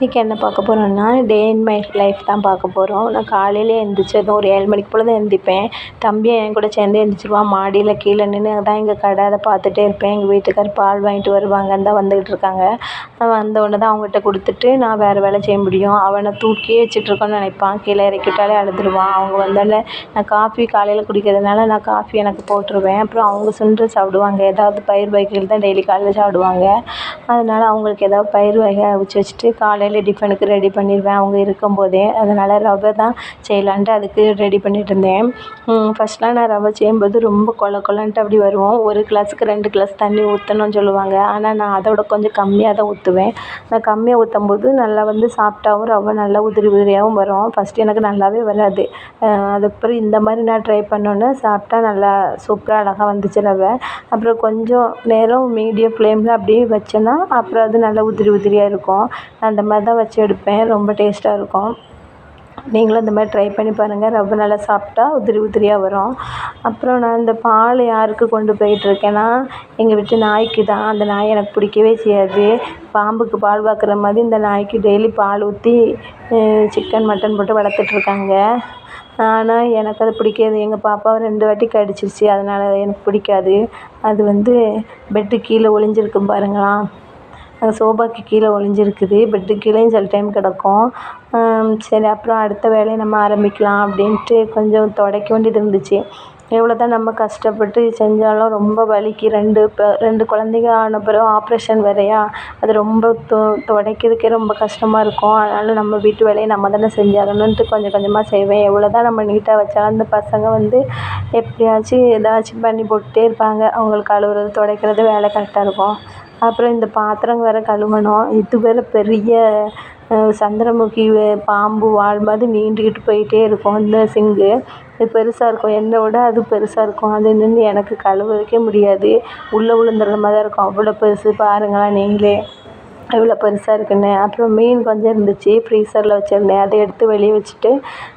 இன்றைக்கி என்ன பார்க்க போகிறோன்னா டே இன் மை லைஃப் தான் பார்க்க போகிறோம் நான் காலையிலே எழுந்திரிச்சதும் ஒரு ஏழு மணிக்கு போல் தான் எழுந்திரிப்பேன் தம்பியை என் கூட சேர்ந்து எழுந்திரிச்சிருவான் மாடியில் கீழே நின்று தான் எங்கள் கடை அதை பார்த்துட்டே இருப்பேன். எங்கள் வீட்டுக்கார் பால் வாங்கிட்டு வருவாங்க தான் வந்துக்கிட்டு இருக்காங்க. வந்தோடனே தான் அவங்ககிட்ட கொடுத்துட்டு நான் வேறு வேலை செய்ய முடியும். அவனை தூக்கியே வச்சுட்ருக்கோன்னு நினைப்பான். கீழே இறக்கிட்டாலே அழுதுருவான். அவங்க வந்தோடனே நான் காஃபி காலையில் குடிக்கிறதுனால நான் காஃபி எனக்கு போட்டுருவேன். அப்புறம் அவங்க சுண்டு சாப்பிடுவாங்க. ஏதாவது பயிர் வகைகள் தான் டெய்லி காலையில் சாப்பிடுவாங்க. அதனால் அவங்களுக்கு ஏதாவது பயிர் வகை அவிச்சு வச்சுட்டு காலையில் காலையில் டிஃபனுக்கு ரெடி பண்ணிடுவேன் அவங்க இருக்கும்போதே. அதனால் ரவை தான் செய்யலான்ட்டு அதுக்கு ரெடி பண்ணிட்டுருந்தேன் ஃபஸ்ட்லாம் நான் ரவை செய்யும்போது ரொம்ப கொல கொலன்ட்டு அப்படி வரும் ஒரு கிளாஸுக்கு ரெண்டு கிளாஸ் தண்ணி ஊற்றணும்னு சொல்லுவாங்க. ஆனால் நான் அதோட கொஞ்சம் கம்மியாக தான் ஊற்றுவேன் நான் கம்மியாக ஊற்றும் போது நல்லா வந்து சாப்பிட்டாவும் ரவை நல்லா உதிரி உதிரியாகவும் வரும். ஃபஸ்ட்டு எனக்கு நல்லாவே வராது. அதுக்கப்புறம் இந்த மாதிரி நான் ட்ரை பண்ணோன்னே சாப்பிட்டா நல்லா சூப்பராக அழகாக வந்துச்சு ரவை. அப்புறம் கொஞ்சம் நேரம் மீடியம் ஃப்ளேமில் அப்படியே வச்சேன்னா அப்புறம் அது நல்லா உதிரி உதிரியாக இருக்கும். அந்த மாதிரி தான் வச்சு எடுப்பேன். ரொம்ப டேஸ்ட்டாக இருக்கும். நீங்களும் இந்த மாதிரி ட்ரை பண்ணி பாருங்கள் ரொம்ப நல்லா சாப்பிட்டா உதிரி உதிரியாக வரும். அப்புறம் நான் இந்த பால் யாருக்கு கொண்டு போயிட்டுருக்கேன்னா எங்கள் வீட்டு நாய்க்கு தான். அந்த நாய் எனக்கு பிடிக்கவே செய்யாது. பாம்புக்கு பால் பார்க்குற மாதிரி இந்த நாய்க்கு டெய்லி பால் ஊற்றி சிக்கன் மட்டன் போட்டு வளர்த்துட்ருக்காங்க ஆனால் எனக்கு அது பிடிக்காது. எங்கள் பாப்பாவை ரெண்டு வாட்டி கடிச்சிருச்சு. அதனால் எனக்கு பிடிக்காது. அது வந்து பெட்டு கீழே ஒளிஞ்சிருக்கு பாருங்களேன். சோபாக்கு கீழே ஒளிஞ்சிருக்குது பெட்டு கீழேயும் சில டைம் கிடக்கும். சரி அப்புறம் அடுத்த வேலையை நம்ம ஆரம்பிக்கலாம் அப்படின்ட்டு கொஞ்சம் துடைக்க வேண்டியது இருந்துச்சு. எவ்வளோ தான் நம்ம கஷ்டப்பட்டு செஞ்சாலும் ரொம்ப வலிக்கு. ரெண்டு இப்போ ரெண்டு குழந்தைங்க ஆன பிறகு ஆப்ரேஷன் வேறையா? அது ரொம்ப தொ துடைக்கிறதுக்கே ரொம்ப கஷ்டமாக இருக்கும். அதனால் நம்ம வீட்டு வேலையை நம்ம தானே செஞ்சாகணுன்ட்டு கொஞ்சம் கொஞ்சமாக செய்வேன். எவ்வளோ தான் நம்ம நீட்டாக வச்சாலும் அந்த பசங்க வந்து எப்படியாச்சும் ஏதாச்சும் பண்ணி போட்டுகிட்டே இருப்பாங்க. அவங்களுக்கு அழுகுறது துடைக்கிறது வேலை கரெக்டாக இருக்கும். அப்புறம் இந்த பாத்திரம் வேறு கழுவணும். இது வேறு பெரிய சந்திரமுகி பாம்பு வால் மாதிரி நீண்டுக்கிட்டு போயிட்டே இருக்கும். இந்த சிங்கு இது பெருசாக இருக்கும். என்னை விட அது பெருசாக இருக்கும். அது நின்று எனக்கு கழுவவே முடியாது. உள்ளே விழுந்துடுற மாதிரி தான் இருக்கும். அவ்வளோ பெருசு. பாருங்களேன் நீங்களே. எவ்வளோ பெருசாக இருக்குன்னு. அப்புறம் மீன் கொஞ்சம் இருந்துச்சு. ஃப்ரீசரில் வச்சுருந்தேன். அதை எடுத்து வெளியே வச்சுட்டு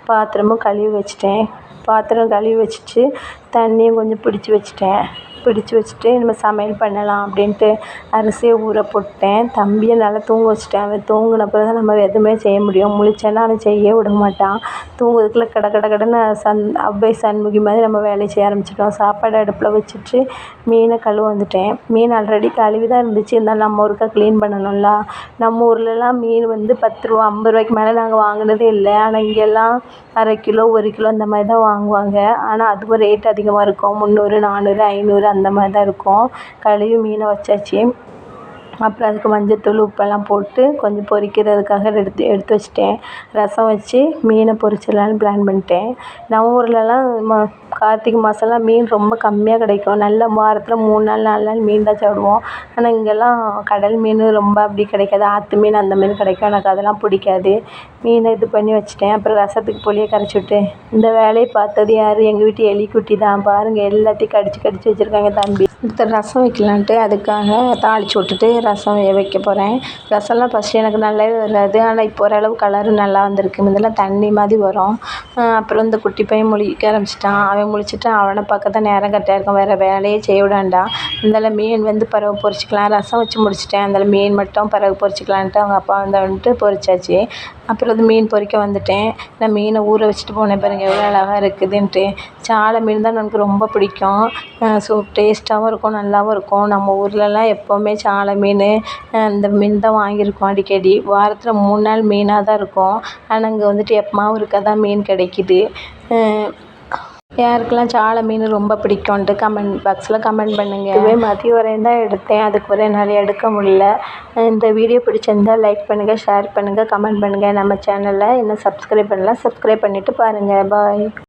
பாத்திரமும் கழுவி வச்சுட்டேன். பாத்திரம் கழுவி வச்சுட்டு தண்ணியும் கொஞ்சம் பிடிச்சி வச்சுட்டேன். பிடிச்சி வச்சுட்டு நம்ம சமையல் பண்ணலாம் அப்படின்ட்டு அரிசியை ஊற போட்டேன். தம்பியை நல்லா தூங்க வச்சுட்டேன். அவன் தூங்கின பிறகு தான் நம்ம எதுவுமே செய்ய முடியும். முழிச்சேன்னா அவன் செய்ய விட மாட்டான். தூங்குறதுக்குள்ளே கட கட கடன்னு சந் அவ்வை சண்முகி மாதிரி நம்ம வேலையை செய்ய ஆரம்பிச்சிட்டோம். சாப்பாடு அடுப்பில் வச்சுட்டு மீனை கழுவ வந்துட்டேன். மீன் ஆல்ரெடி கழுவி தான் இருந்துச்சு. இருந்தாலும் நம்ம ஊருக்கா க்ளீன் பண்ணணும்ல. நம்ம ஊர்லலாம் மீன் வந்து பத்து ரூபா ஐம்பது ரூபாய்க்கு மேலே நாங்கள் வாங்கினதே இல்லை. ஆனால் இங்கெல்லாம் அரை கிலோ ஒரு கிலோ அந்த மாதிரி தான் வாங்குவாங்க. ஆனால் அதுவும் ரேட் அதிகமாக இருக்கும். முந்நூறு நானூறு ஐநூறு அந்த மாதிரி தான் இருக்கும். கழுவி மீனை வச்சாச்சு. அப்புறம் அதுக்கு மஞ்சத்தூள் உப்பெல்லாம் போட்டு கொஞ்சம் பொரிக்கிறதுக்காக எடுத்து எடுத்து வச்சுட்டேன். ரசம் வச்சு மீனை பொரிச்சிடலான்னு பிளான் பண்ணிட்டேன். நம்ம ஊர்லலாம் ம கார்த்திகை மாதம்லாம் மீன் ரொம்ப கம்மியாக கிடைக்கும். நல்ல வாரத்தில் மூணு நாள் நாலு நாள் மீன் தான் சாப்பிடுவோம். ஆனால் இங்கெல்லாம் கடல் மீன் ரொம்ப அப்படி கிடைக்காது. ஆற்று மீன் அந்த மீன் கிடைக்கும். எனக்கு அதெல்லாம் பிடிக்காது. மீனை இது பண்ணி வச்சுட்டேன். அப்புறம் ரசத்துக்கு புளியை கரைச்சி விட்டு இந்த வேலையை பார்த்தது யார்? எங்கள் வீட்டு எலிக்குட்டி தான். பாருங்கள் எல்லாத்தையும் கடிச்சு கடிச்சு வச்சுருக்காங்க தம்பி. அடுத்து ரசம் வைக்கலான்ட்டு அதுக்காக தாளித்து விட்டுட்டு ரசம் வைக்க போகிறேன் ரசம்லாம் ஃபஸ்ட்டு எனக்கு நல்லாவே வராது. ஆனால் இப்போ ஓரளவு கலரு நல்லா வந்திருக்கு. முதல்ல தண்ணி மாதிரி வரும். அப்புறம் இந்த குட்டி பையன் முழிக்க ஆரம்பிச்சிட்டான் அவன் முழிச்சிட்டு அவனை பார்க்க தான் நேரம் கரெக்டாக இருக்கும். வேறு வேலையே செய்ய விடாண்டா. இருந்தால மீன் வந்து பிறகு பொரிச்சிக்கலாம். ரசம் வச்சு முடிச்சிட்டேன். அதில் மீன் மட்டும் பிறகு பொரிச்சிக்கலான்ட்டு அவங்க அப்பா வந்துட்டு பொரிச்சாச்சு. அப்புறம் வந்து மீன் பொரிக்க வந்துட்டேன். நான் மீனை ஊற வச்சுட்டு போனேன் பாருங்கள் எவ்வளோ அழகாக இருக்குதுன்ட்டு. சாலை மீன் தான் எனக்கு ரொம்ப பிடிக்கும். ஸோ டேஸ்ட்டாகவும் இருக்கும் நல்லாவும் இருக்கும். நம்ம ஊர்லலாம் எப்போவுமே சாலை மீன் இந்த மீன் தான் வாங்கியிருக்கோம் அடிக்கடி. வாரத்தில் மூணு நாள் மீனாக தான் இருக்கும். ஆனால் அங்கே வந்துட்டு எப்பமாவும் இருக்க தான் மீன் கிடைக்கிது. யாருக்கெல்லாம் சாலை மீன் ரொம்ப பிடிக்கும்ன்ட்டு கமெண்ட் பாக்ஸில் கமெண்ட் பண்ணுங்கள் இதுவே மதியம் வரையும் தான் எடுத்தேன். அதுக்கு வரை என்னால் எடுக்க முடியல. இந்த வீடியோ பிடிச்சிருந்தா லைக் பண்ணுங்கள் ஷேர் பண்ணுங்கள் கமெண்ட் பண்ணுங்கள் நம்ம சேனலில் இன்னும் சப்ஸ்கிரைப் பண்ணலாம். சப்ஸ்கிரைப் பண்ணிவிட்டு பாருங்கள் பாய்